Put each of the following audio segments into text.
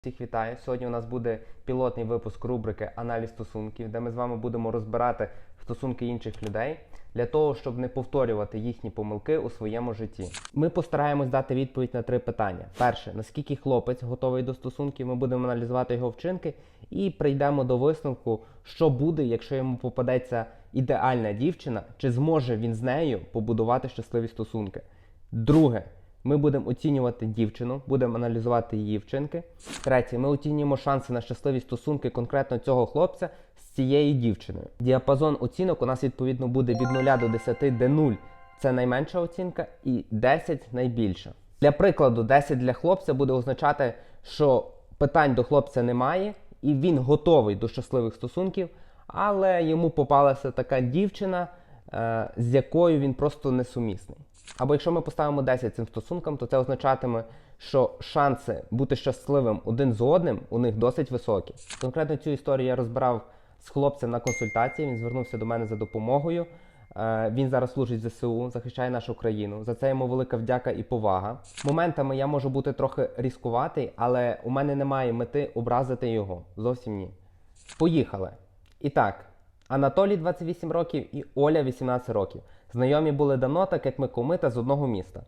Всіх вітаю. Сьогодні у нас буде пілотний випуск рубрики Аналіз стосунків, де ми з вами будемо розбирати стосунки інших людей для того, щоб не повторювати їхні помилки у своєму житті. Ми постараємось дати відповідь на три питання: перше, наскільки хлопець готовий до стосунків, ми будемо аналізувати його вчинки і прийдемо до висновку, що буде, якщо йому попадеться ідеальна дівчина, чи зможе він з нею побудувати щасливі стосунки. Друге, ми будемо оцінювати дівчину, будемо аналізувати її вчинки. Третє, ми оцінюємо шанси на щасливі стосунки конкретно цього хлопця з цією дівчиною. Діапазон оцінок у нас відповідно буде від 0 до 10, де 0 це найменша оцінка, і 10 найбільша. Для прикладу, 10 для хлопця буде означати, що питань до хлопця немає, і він готовий до щасливих стосунків, але йому попалася така дівчина, е, з якою він просто несумісний. Або якщо ми поставимо 10 цим стосункам, то це означатиме, що шанси бути щасливим один з одним у них досить високі. Конкретно цю історію я розбирав з хлопцем на консультації. Він звернувся до мене за допомогою. Е, Він зараз служить ЗСУ, захищає нашу країну. За це йому велика вдяка і повага. Моментами я можу бути трохи різкуватий, але у мене немає мети образити його. Зовсім ні. Поїхали. І так, Анатолій 28 років і Оля 18 років. Знайомі були давно, так як ми комита з одного міста.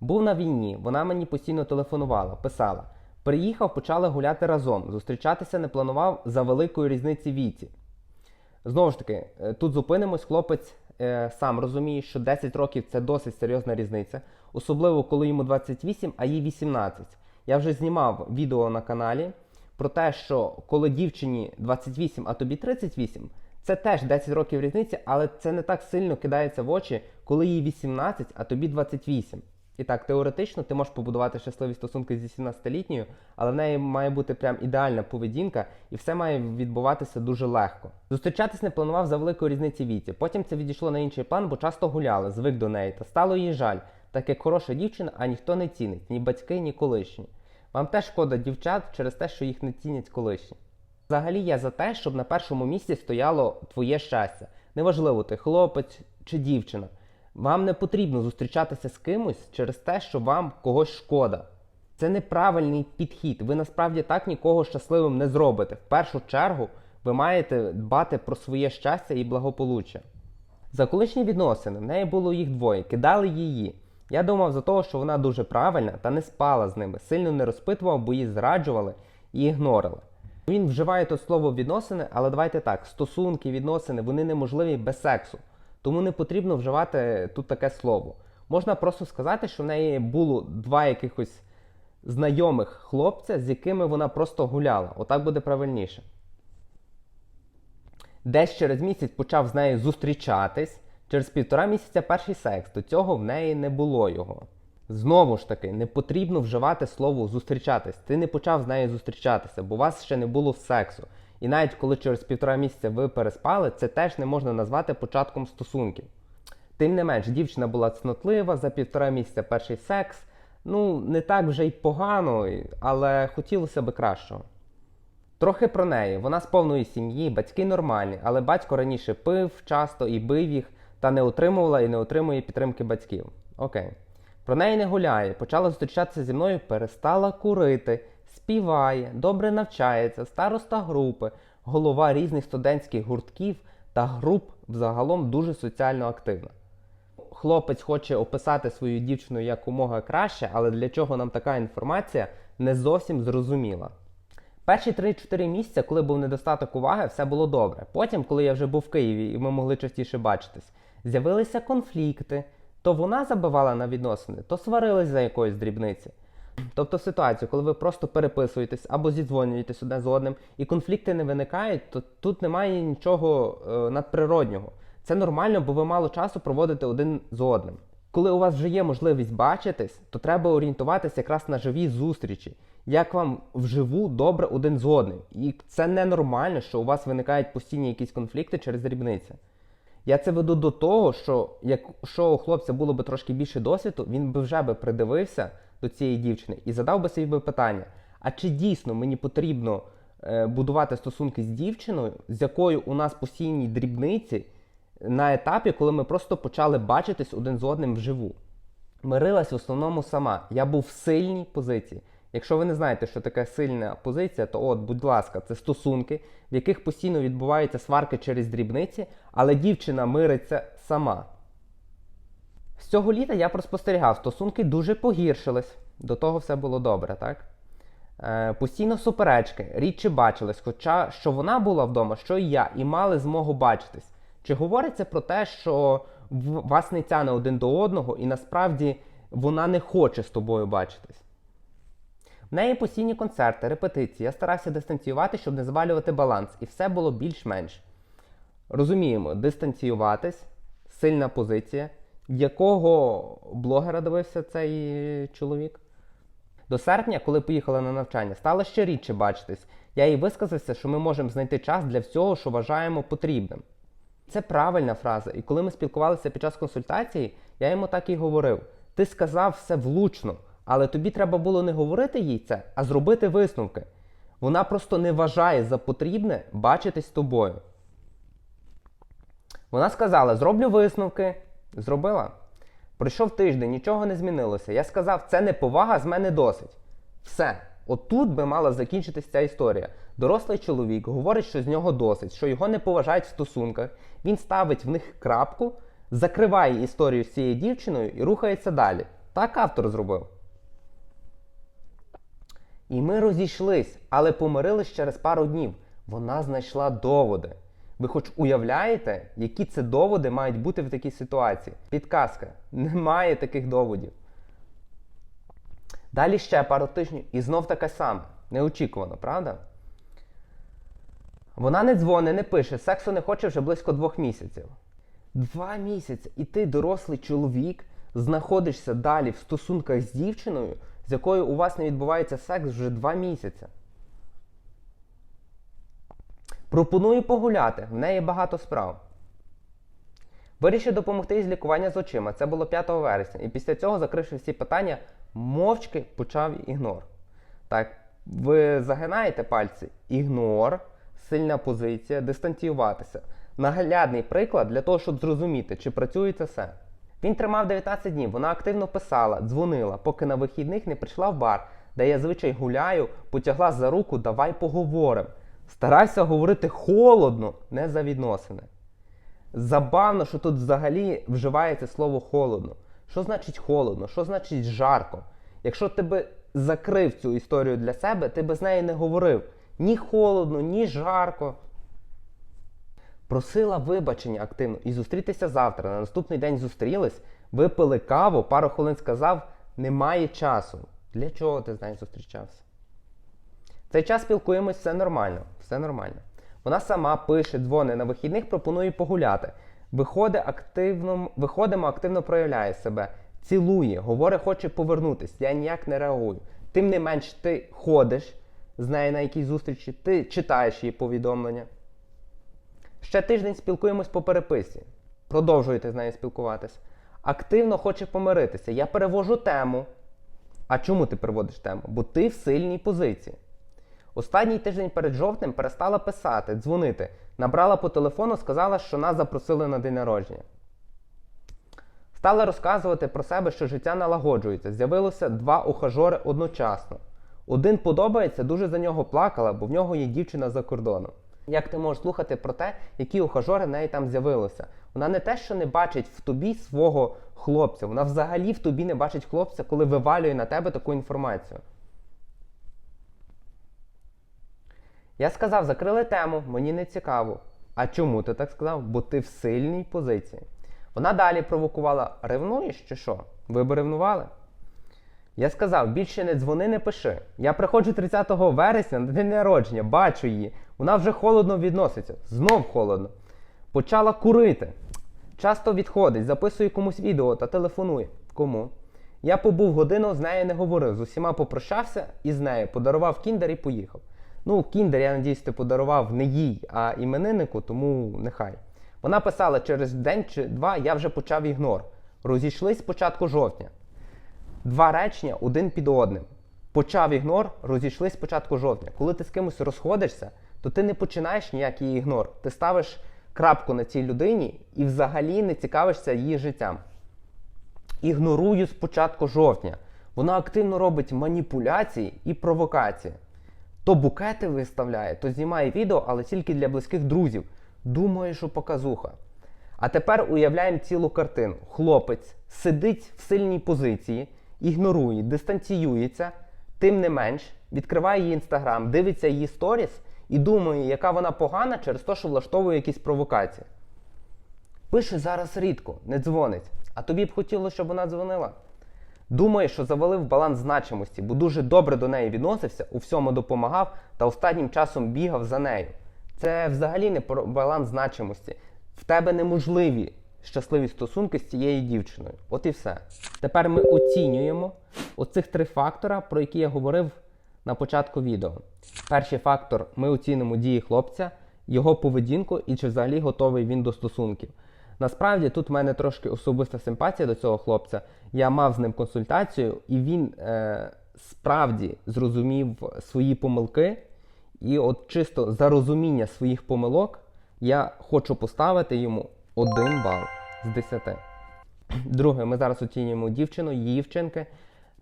Був на війні, вона мені постійно телефонувала, писала. Приїхав, почали гуляти разом. Зустрічатися не планував за великої різниці віці. Знову ж таки, е, тут зупинимось, хлопець е, сам розуміє, що 10 років це досить серйозна різниця, особливо коли йому 28, а їй 18. Я вже знімав відео на каналі про те, що коли дівчині 28, а тобі 38, це теж 10 років різниці, але це не так сильно кидається в очі, коли їй 18, а тобі 28. І так, теоретично ти можеш побудувати щасливі стосунки зі 17-літньою, але в неї має бути прям ідеальна поведінка, і все має відбуватися дуже легко. Зустрічатись не планував за великої різниці віці. Потім це відійшло на інший план, бо часто гуляли, звик до неї, та стало їй жаль, так як хороша дівчина, а ніхто не цінить, ні батьки, ні колишні. Вам теж шкода дівчат через те, що їх не цінять колишні. Взагалі я за те, щоб на першому місці стояло твоє щастя. Неважливо, ти хлопець чи дівчина. Вам не потрібно зустрічатися з кимось через те, що вам когось шкода. Це неправильний підхід. Ви насправді так нікого щасливим не зробите. В першу чергу ви маєте дбати про своє щастя і благополуччя. За колишні відносини в неї було їх двоє, кидали її. Я думав за того, що вона дуже правильна та не спала з ними, сильно не розпитував, бо її зраджували і ігнорили. Він вживає тут слово відносини, але давайте так: стосунки, відносини вони неможливі без сексу. Тому не потрібно вживати тут таке слово. Можна просто сказати, що в неї було два якихось знайомих хлопця, з якими вона просто гуляла. Отак буде правильніше. Десь через місяць почав з нею зустрічатись. Через півтора місяця перший секс. До цього в неї не було його. Знову ж таки, не потрібно вживати слово зустрічатись. Ти не почав з нею зустрічатися, бо у вас ще не було сексу. І навіть коли через півтора місяця ви переспали, це теж не можна назвати початком стосунків. Тим не менш, дівчина була цнотлива за півтора місяця перший секс. Ну, не так вже й погано, але хотілося би кращого. Трохи про неї. Вона з повної сім'ї, батьки нормальні, але батько раніше пив часто і бив їх, та не отримувала і не отримує підтримки батьків. Окей. Про неї не гуляє, почала зустрічатися зі мною, перестала курити, співає, добре навчається, староста групи, голова різних студентських гуртків та груп взагалом дуже соціально активна. Хлопець хоче описати свою дівчину якомога краще, але для чого нам така інформація не зовсім зрозуміла. Перші 3-4 місяці, коли був недостаток уваги, все було добре. Потім, коли я вже був в Києві і ми могли частіше бачитись, з'явилися конфлікти. То вона забивала на відносини, то сварились за якоїсь дрібниці. Тобто ситуацію, коли ви просто переписуєтесь або зідзвонюєтесь одне з одним, і конфлікти не виникають, то тут немає нічого е, надприроднього. Це нормально, бо ви мало часу проводите один з одним. Коли у вас вже є можливість бачитись, то треба орієнтуватися якраз на живі зустрічі, як вам вживу добре один з одним. І це ненормально, що у вас виникають постійні якісь конфлікти через дрібниці. Я це веду до того, що якщо у хлопця було б трошки більше досвіду, він би вже би придивився до цієї дівчини і задав би собі питання: а чи дійсно мені потрібно е, будувати стосунки з дівчиною, з якою у нас постійні дрібниці на етапі, коли ми просто почали бачитись один з одним вживу? Мирилась в основному сама. Я був в сильній позиції. Якщо ви не знаєте, що таке сильна позиція, то от, будь ласка, це стосунки, в яких постійно відбуваються сварки через дрібниці, але дівчина мириться сама. З цього літа я проспостерігав, стосунки дуже погіршились. До того все було добре, так? Е, постійно суперечки, рідше бачились, хоча що вона була вдома, що і я, і мали змогу бачитись. Чи говориться про те, що вас не тяне один до одного, і насправді вона не хоче з тобою бачитись? Неї постійні концерти, репетиції. Я старався дистанціювати, щоб не звалювати баланс, і все було більш-менш. Розуміємо, дистанціюватись, сильна позиція. Якого блогера дивився цей чоловік? До серпня, коли поїхала на навчання, стало ще рідше бачитись. Я їй висказався, що ми можемо знайти час для всього, що вважаємо потрібним. Це правильна фраза. І коли ми спілкувалися під час консультації, я йому так і говорив: ти сказав все влучно, але тобі треба було не говорити їй це, а зробити висновки. Вона просто не вважає за потрібне бачитись з тобою. Вона сказала: зроблю висновки. Зробила. Пройшов тиждень, нічого не змінилося. Я сказав, це не повага, з мене досить. Все. Отут би мала закінчитись ця історія. Дорослий чоловік говорить, що з нього досить, що його не поважають в стосунках. Він ставить в них крапку, закриває історію з цією дівчиною і рухається далі. Так автор зробив. І ми розійшлись, але помирились через пару днів. Вона знайшла доводи. Ви хоч уявляєте, які це доводи мають бути в такій ситуації? Підказка. Немає таких доводів. Далі ще пару тижнів і знов таке саме. Неочікувано, правда? Вона не дзвонить, не пише, сексу не хоче вже близько двох місяців. Два місяці, і ти, дорослий чоловік, знаходишся далі в стосунках з дівчиною, з якою у вас не відбувається секс вже два місяці. Пропоную погуляти, в неї багато справ. Вирішив допомогти їй з лікування з очима. Це було 5 вересня. І після цього, закривши всі питання, мовчки почав ігнор. Так, ви загинаєте пальці. Ігнор, сильна позиція, дистанціюватися. Наглядний приклад для того, щоб зрозуміти, чи працює це все. Він тримав 19 днів, вона активно писала, дзвонила, поки на вихідних не прийшла в бар, де я звичай гуляю, потягла за руку, давай поговоримо. Старайся говорити холодно, не за відносини. Забавно, що тут взагалі вживається слово холодно. Що значить холодно? Що значить жарко? Якщо ти би закрив цю історію для себе, ти би з нею не говорив ні холодно, ні жарко. Просила вибачення активно і зустрітися завтра. На наступний день зустрілись, випили каву, пару хвилин сказав, немає часу. Для чого ти з нею зустрічався? Цей час спілкуємось, все нормально, все нормально. Вона сама пише, дзвонить на вихідних, пропонує погуляти. Виходить активно, виходимо, активно проявляє себе, цілує, говорить, хоче повернутись. Я ніяк не реагую. Тим не менш, ти ходиш з нею на якісь зустрічі, ти читаєш її повідомлення. Ще тиждень спілкуємось по переписці. Продовжуєте з нею спілкуватись. Активно хоче помиритися. Я перевожу тему. А чому ти переводиш тему? Бо ти в сильній позиції. Останній тиждень перед жовтнем перестала писати, дзвонити. Набрала по телефону, сказала, що нас запросили на день народження. Стала розказувати про себе, що життя налагоджується. З'явилося два ухажори одночасно. Один подобається, дуже за нього плакала, бо в нього є дівчина за кордоном. Як ти можеш слухати про те, які ухажори в неї там з'явилися? Вона не те, що не бачить в тобі свого хлопця, вона взагалі в тобі не бачить хлопця, коли вивалює на тебе таку інформацію. Я сказав, закрили тему, мені не цікаво. А чому ти так сказав? Бо ти в сильній позиції. Вона далі провокувала: ревнуєш чи що? Ви б ревнували? Я сказав, більше не дзвони, не пиши. Я приходжу 30 вересня на день народження, бачу її. Вона вже холодно відноситься. Знов холодно. Почала курити. Часто відходить, записує комусь відео та телефонує. Кому? Я побув годину, з нею не говорив. З усіма попрощався і з нею подарував кіндер і поїхав. Ну, кіндер, я надіюсь, ти подарував не їй, а імениннику, тому нехай. Вона писала через день чи два я вже почав ігнор. Розійшлись з початку жовтня. Два речення один під одним. Почав ігнор, розійшлись з початку жовтня. Коли ти з кимось розходишся, то ти не починаєш ніякий ігнор. Ти ставиш крапку на цій людині і взагалі не цікавишся її життям. Ігнорую з початку жовтня. Вона активно робить маніпуляції і провокації. То букети виставляє, то знімає відео, але тільки для близьких друзів. Думає, що показуха. А тепер уявляємо цілу картину. Хлопець сидить в сильній позиції, ігнорує, дистанціюється, тим не менш, відкриває її інстаграм, дивиться її сторіс і думає, яка вона погана через те, що влаштовує якісь провокації. Пише зараз рідко, не дзвонить. А тобі б хотілося, щоб вона дзвонила? Думає, що завалив баланс значимості, бо дуже добре до неї відносився, у всьому допомагав та останнім часом бігав за нею. Це взагалі не баланс значимості. В тебе неможливі щасливі стосунки з цією дівчиною. От і все. Тепер ми оцінюємо оцих три фактора, про які я говорив на початку відео. Перший фактор ми оцінимо дії хлопця, його поведінку і чи взагалі готовий він до стосунків. Насправді тут в мене трошки особиста симпатія до цього хлопця. Я мав з ним консультацію, і він е, справді зрозумів свої помилки. І от чисто за розуміння своїх помилок я хочу поставити йому один бал з 10. Друге, ми зараз оцінюємо дівчину, її вчинки.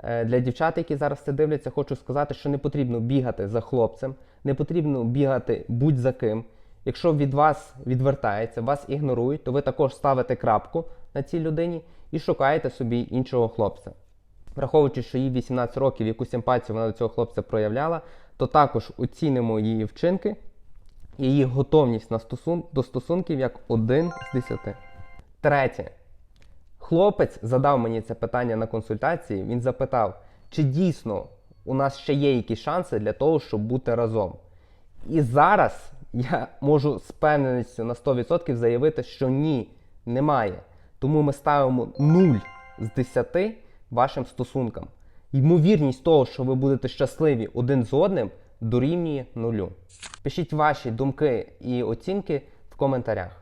Е, Для дівчат, які зараз це дивляться, хочу сказати, що не потрібно бігати за хлопцем, не потрібно бігати будь-за ким. Якщо від вас відвертається, вас ігнорують, то ви також ставите крапку на цій людині і шукаєте собі іншого хлопця. Враховуючи, що їй 18 років, яку симпатію вона до цього хлопця проявляла, то також оцінимо її вчинки, її готовність на стосун... до стосунків як один з 10. Третє. Хлопець задав мені це питання на консультації. Він запитав, чи дійсно у нас ще є якісь шанси для того, щоб бути разом. І зараз я можу з певненістю на 100% заявити, що ні, немає. Тому ми ставимо 0 з 10 вашим стосункам. Ймовірність того, що ви будете щасливі один з одним, дорівнює нулю. Пишіть ваші думки і оцінки в коментарях.